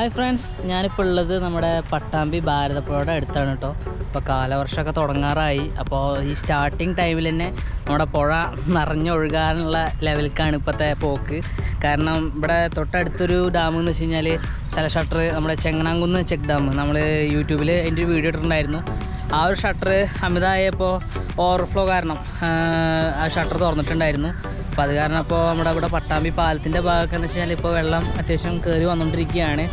Hi friends ഞാനിപ്പോൾ ഉള്ളത് നമ്മുടെ പട്ടാമ്പി ഭാരതപ്പുഴയുടെ അടുത്താണ് കേട്ടോ. ഇപ്പോൾ കാലവർഷമൊക്കെ തുടങ്ങാറായി. അപ്പോൾ ഈ സ്റ്റാർട്ടിങ് ടൈമിൽ തന്നെ നമ്മുടെ പുഴ നിറഞ്ഞൊഴുകാനുള്ള ലെവലിലേക്കാണ് ഇപ്പോഴത്തെ പോക്ക്. കാരണം ഇവിടെ തൊട്ടടുത്തൊരു ഡാം എന്ന് വെച്ച് കഴിഞ്ഞാൽ തലഷട്ടർ നമ്മുടെ ചെങ്ങനാംകുന്ന് ചെക്ക് ഡാം നമ്മൾ യൂട്യൂബിൽ അതിന്റെ ഒരു വീഡിയോ ഇട്ടിട്ടുണ്ടായിരുന്നു. ആ ഒരു ഷട്ടർ അമിതമായപ്പോൾ ഓവർഫ്ലോ കാരണം ആ, ഷട്ടർ തുറന്നിട്ടുണ്ടായിരുന്നു. അപ്പോൾ അത് കാരണം ഇപ്പോൾ നമ്മുടെ ഇവിടെ പട്ടാമ്പി പാലത്തിന്റെ ഭാഗമൊക്കെ എന്ന് വെച്ചാൽ ഇപ്പോൾ വെള്ളം അത്യാവശ്യം കയറി വന്നുകൊണ്ടിരിക്കുകയാണ്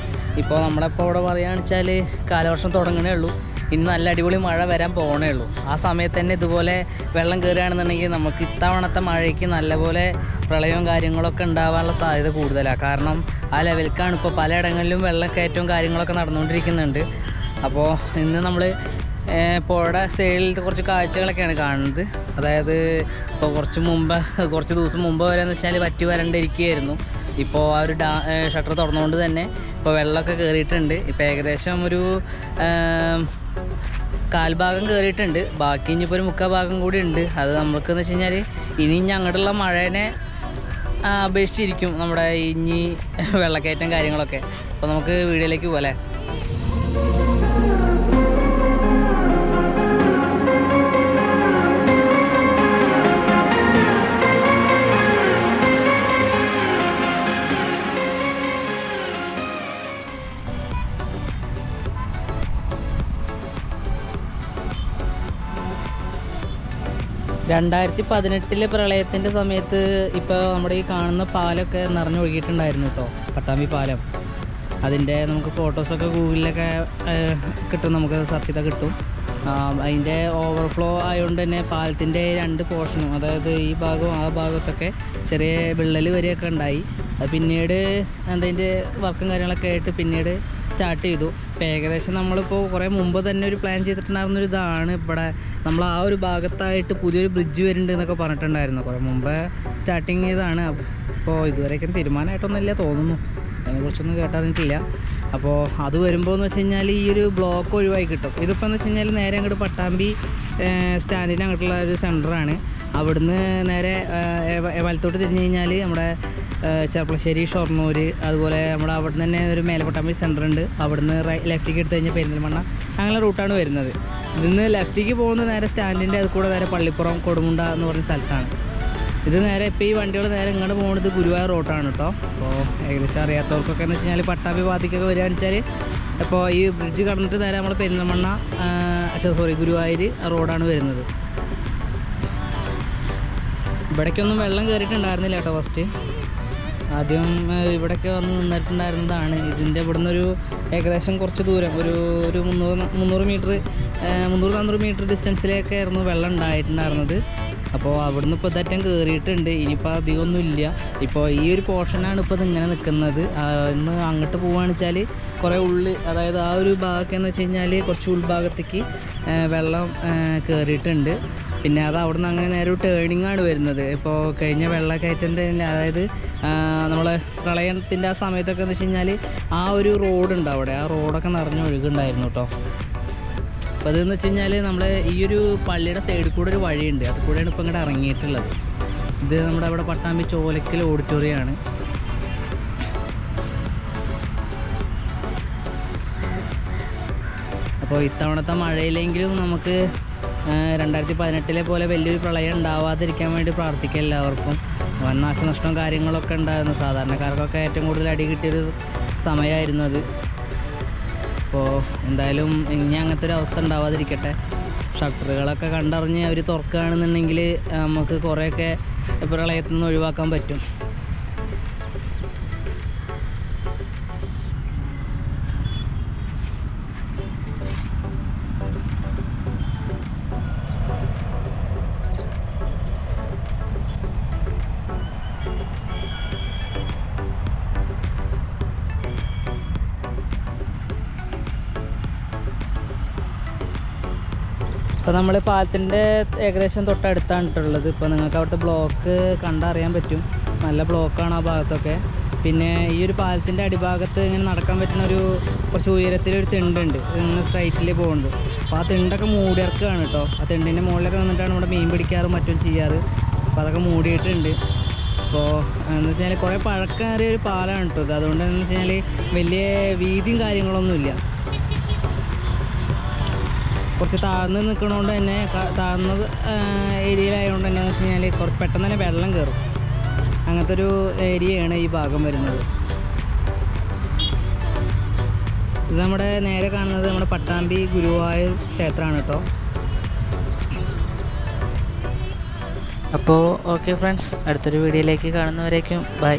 ഇപ്പോൾ നമ്മുടെ ഇപ്പോൾ ഇവിടെ പറയുകയാണെന്ന് വെച്ചാൽ കാലവർഷം തുടങ്ങണേ ഉള്ളൂ. ഇനി നല്ല അടിപൊളി മഴ വരാൻ പോകണേ ഉള്ളൂ. ആ സമയത്ത് തന്നെ ഇതുപോലെ വെള്ളം കയറുകയാണെന്നുണ്ടെങ്കിൽ നമുക്ക് ഇത്തവണത്തെ മഴയ്ക്ക് നല്ലപോലെ പ്രളയവും കാര്യങ്ങളൊക്കെ ഉണ്ടാവാനുള്ള സാധ്യത കൂടുതലാണ് കാരണം ആ ലെവൽക്കാണ് ഇപ്പോൾ പലയിടങ്ങളിലും വെള്ളക്കയറ്റവും കാര്യങ്ങളൊക്കെ നടന്നുകൊണ്ടിരിക്കുന്നുണ്ട് അപ്പോൾ ഇന്ന് നമ്മൾ പുഴയുടെ സൈഡിലത്തെ കുറച്ച് കാഴ്ചകളൊക്കെയാണ് കാണുന്നത്. അതായത് ഇപ്പോൾ കുറച്ച് മുമ്പ് കുറച്ച് ദിവസം മുമ്പ് വരെ എന്ന് വെച്ചാൽ വറ്റി വരണ്ടിരിക്കുകയായിരുന്നു. ഇപ്പോൾ ആ ഒരു ഡാ ഷട്ടർ തുറന്നുകൊണ്ട് തന്നെ ഇപ്പോൾ വെള്ളമൊക്കെ കയറിയിട്ടുണ്ട് ഇപ്പോൾ ഏകദേശം ഒരു കാൽഭാഗം കയറിയിട്ടുണ്ട് ബാക്കി ഇനിയിപ്പോൾ ഒരു മുക്കാൽ ഭാഗം കൂടി ഉണ്ട്. അത് നമുക്കെന്ന് വെച്ച് കഴിഞ്ഞാൽ ഇനി അങ്ങോട്ടുള്ള മഴേനെ അപേക്ഷിച്ചിരിക്കും നമ്മുടെ ഇനി വെള്ളക്കയറ്റം കാര്യങ്ങളൊക്കെ. അപ്പോൾ നമുക്ക് വീഡിയോയിലേക്ക് പോകാം രണ്ടായിരത്തി പതിനെട്ടിലെ പ്രളയത്തിന്റെ സമയത്ത് ഇപ്പോൾ നമ്മുടെ ഈ കാണുന്ന പാലൊക്കെ നിറഞ്ഞൊഴുകിയിട്ടുണ്ടായിരുന്നു കേട്ടോ പട്ടാമ്പി പാലം. അതിന്റെ നമുക്ക് ഫോട്ടോസൊക്കെ ഗൂഗിളിലൊക്കെ കിട്ടും നമുക്ക് സെർച്ച് ചെയ്താൽ കിട്ടും. അതിന്റെ ഓവർഫ്ലോ ആയതുകൊണ്ട് തന്നെ പാലത്തിന്റെ രണ്ട് പോർഷനും അതായത് ഈ ഭാഗവും ആ ഭാഗത്തൊക്കെ ചെറിയ വിള്ളൽ വരെയൊക്കെ ഉണ്ടായി. പിന്നീട് അതിന്റെ വർക്കും കാര്യങ്ങളൊക്കെ ആയിട്ട് പിന്നീട് സ്റ്റാർട്ട് ചെയ്തു. ഇപ്പോൾ ഏകദേശം നമ്മളിപ്പോൾ കുറേ മുമ്പ് തന്നെ ഒരു പ്ലാൻ ചെയ്തിട്ടുണ്ടായിരുന്ന ഒരു ഇതാണ്. ഇവിടെ നമ്മൾ ആ ഒരു ഭാഗത്തായിട്ട് പുതിയൊരു ബ്രിഡ്ജ് വരുന്നുണ്ട് എന്നൊക്കെ പറഞ്ഞിട്ടുണ്ടായിരുന്നു. കുറേ മുമ്പേ സ്റ്റാർട്ടിങ് ചെയ്താണ് അപ്പോൾ ഇതുവരെയൊക്കെ തീരുമാനമായിട്ടൊന്നുമില്ല തോന്നുന്നു. അതിനെക്കുറിച്ചൊന്നും കേട്ടറിഞ്ഞിട്ടില്ല. അപ്പോൾ അത് വരുമ്പോൾ എന്ന് വെച്ച് കഴിഞ്ഞാൽ ഈ ഒരു ബ്ലോക്ക് ഒഴിവായി കിട്ടും. ഇതിപ്പോൾ എന്ന് വെച്ച് കഴിഞ്ഞാൽ നേരെ അങ്ങോട്ട് പട്ടാമ്പി സ്റ്റാൻഡിന് അങ്ങോട്ടുള്ള ഒരു സെന്ററാണ് അവിടുന്ന് നേരെ വലത്തോട്ട് തിരിഞ്ഞ് കഴിഞ്ഞാൽ നമ്മുടെ ചെറുപ്പളശ്ശേരി ഷൊർണൂർ അതുപോലെ നമ്മുടെ അവിടുന്ന് തന്നെ ഒരു മേലപ്പട്ടാമ്പി സെന്റർ ഉണ്ട്. അവിടുന്ന് ലെഫ്റ്റിലേക്ക് എടുത്ത് കഴിഞ്ഞാൽ പെരിന്തൽമണ്ണ. അങ്ങനെ റൂട്ടാണ് വരുന്നത്. ഇതിന്ന് ലെഫ്റ്റിലേക്ക് പോകുന്ന നേരെ സ്റ്റാൻഡിന്റെ അത് കൂടെ നേരെ പള്ളിപ്പുറം കൊടുമുണ്ട എന്ന് പറഞ്ഞ സ്ഥലത്താണ്. ഇത് നേരെ ഇപ്പോൾ ഈ വണ്ടികൾ നേരെ ഇങ്ങോട്ട് പോകുന്നത് ഗുരുവായൂർ റോട്ടാണ് കേട്ടോ അപ്പോൾ ഏകദേശം അറിയാത്തവർക്കൊക്കെ എന്ന് വെച്ച് കഴിഞ്ഞാൽ പട്ടാമ്പി ഭാഗത്തേക്കൊക്കെ വരികയെന്ന് വെച്ചാൽ ഇപ്പോൾ ഈ ബ്രിഡ്ജ് കടന്നിട്ട് നേരെ നമ്മൾ പെരിന്തൽമണ്ണ സോറി ഗുരുവായൂർ റോഡാണ് വരുന്നത്. ഇവിടേക്കൊന്നും വെള്ളം കയറിയിട്ടുണ്ടായിരുന്നില്ല കേട്ടോ ഫസ്റ്റ് ആദ്യം ഇവിടെയൊക്കെ വന്ന് നിന്നിട്ടുണ്ടായിരുന്നതാണ്. ഇതിന്റെ ഇവിടുന്ന് ഒരു ഏകദേശം കുറച്ച് ദൂരം. ഒരു ഒരു മുന്നൂറ് മുന്നൂറ് മീറ്റർ മുന്നൂറ് നാന്നൂറ് മീറ്റർ ഡിസ്റ്റൻസിലേക്ക് ആയിരുന്നു വെള്ളം ഉണ്ടായിട്ടുണ്ടായിരുന്നത്. അപ്പോൾ അവിടുന്ന് ഇപ്പോൾ ഇതറ്റം കയറിയിട്ടുണ്ട് ഇനിയിപ്പോൾ അധികമൊന്നും ഇല്ല. ഇപ്പോൾ ഈ ഒരു പോർഷനാണ് ഇപ്പോൾ ഇതിങ്ങനെ നിൽക്കുന്നത് ഇന്ന് അങ്ങോട്ട് പോവുകയാണെന്ന് വെച്ചാൽ കുറേ ഉള്ളിൽ അതായത് ആ ഒരു ഭാഗമൊക്കെ എന്ന് വെച്ച് കഴിഞ്ഞാൽ കുറച്ച് ഉൾഭാഗത്തേക്ക് വെള്ളം കയറിയിട്ടുണ്ട് പിന്നെ അത് അവിടെ നിന്ന് അങ്ങനെ നേരെ ഒരു ടേണിംഗ് ആണ് വരുന്നത്. ഇപ്പോൾ കഴിഞ്ഞ വെള്ളക്കയറ്റന്റെ അതായത് നമ്മളെ പ്രളയത്തിന്റെ ആ സമയത്തൊക്കെ എന്ന് വെച്ച് കഴിഞ്ഞാൽ ആ ഒരു റോഡുണ്ട് അവിടെ ആ റോഡൊക്കെ നിറഞ്ഞ് ഒഴുകുണ്ടായിരുന്നു കേട്ടോ അപ്പോൾ അതെന്ന് വെച്ച് കഴിഞ്ഞാൽ നമ്മൾ ഈ ഒരു പള്ളിയുടെ സൈഡിൽ കൂടെ ഒരു വഴിയുണ്ട്. അത് കൂടെയാണ് ഇപ്പോൾ ഇങ്ങോട്ട് ഇറങ്ങിയിട്ടുള്ളത്. ഇത് നമ്മുടെ അവിടെ പട്ടാമ്പി ചോലക്കൽ ഓഡിറ്റോറിയമാണ് അപ്പോൾ ഇത്തവണത്തെ മഴയിലെങ്കിലും നമുക്ക് രണ്ടായിരത്തി പതിനെട്ടിലെ പോലെ വലിയൊരു പ്രളയം ഉണ്ടാവാതിരിക്കാൻ വേണ്ടി പ്രാർത്ഥിക്കുക എല്ലാവർക്കും. വൻ നാശനഷ്ടവും കാര്യങ്ങളൊക്കെ ഉണ്ടായിരുന്നു. സാധാരണക്കാർക്കൊക്കെ ഏറ്റവും കൂടുതൽ അടി കിട്ടിയൊരു സമയമായിരുന്നു അത്. അപ്പോൾ എന്തായാലും ഇനി അങ്ങനത്തെ ഒരു അവസ്ഥ ഉണ്ടാവാതിരിക്കട്ടെ. ഷട്ടറുകളൊക്കെ കണ്ടറിഞ്ഞ് അവർ തുറക്കുകയാണെന്നുണ്ടെങ്കിൽ നമുക്ക് കുറേയൊക്കെ പ്രളയത്തിൽ നിന്ന് ഒഴിവാക്കാൻ പറ്റും. ഇപ്പോൾ നമ്മൾ പാലത്തിന്റെ ഏകദേശം തൊട്ടടുത്താണ് ഉള്ളത് ഇപ്പോൾ നിങ്ങൾക്ക് അവിടുത്തെ ബ്ലോക്ക് കണ്ടറിയാൻ പറ്റും. നല്ല ബ്ലോക്കാണ് ആ ഭാഗത്തൊക്കെ. പിന്നെ ഈ ഒരു പാലത്തിന്റെ അടിഭാഗത്ത് ഇങ്ങനെ നടക്കാൻ പറ്റുന്ന ഒരു കുറച്ച് ഉയരത്തിലൊരു തിണ്ടുണ്ട്. ഇങ്ങനെ സ്ട്രൈറ്റിൽ പോകുന്നുണ്ട് അപ്പോൾ ആ തിണ്ടൊക്കെ മൂടിയിറക്കുകയാണ് കേട്ടോ ആ തിണ്ടിന്റെ മുകളിലൊക്കെ വന്നിട്ടാണ് നമ്മുടെ മീൻ പിടിക്കാറും മറ്റും ചെയ്യാറ്. അപ്പോൾ അതൊക്കെ മൂടിയിട്ടുണ്ട്. അപ്പോൾ എന്ന് വെച്ചാൽ കുറേ പഴക്കമേറിയ ഒരു പാലമാണ് കേട്ടോ അതുകൊണ്ട് എന്ന് വെച്ചാൽ വലിയ വീതിയും കാര്യങ്ങളൊന്നുമില്ല. കുറച്ച് താഴ്ന്ന് നിൽക്കണോണ്ട് തന്നെ താഴ്ന്ന ഏരിയയിലായതുകൊണ്ട് തന്നെ എന്ന് വെച്ച് കഴിഞ്ഞാൽ കുറച്ച് പെട്ടെന്ന് തന്നെ വെള്ളം കയറും അങ്ങനത്തെ ഒരു ഏരിയയാണ് ഈ ഭാഗം വരുന്നത്. ഇത് നമ്മുടെ നേരെ കാണുന്നത് നമ്മുടെ പട്ടാമ്പി ഗുരുവായൂർ ക്ഷേത്രമാണ് കേട്ടോ. അപ്പോൾ ഓക്കെ ഫ്രണ്ട്സ് അടുത്തൊരു വീഡിയോയിലേക്ക് കാണുന്നവരേക്കും ബൈ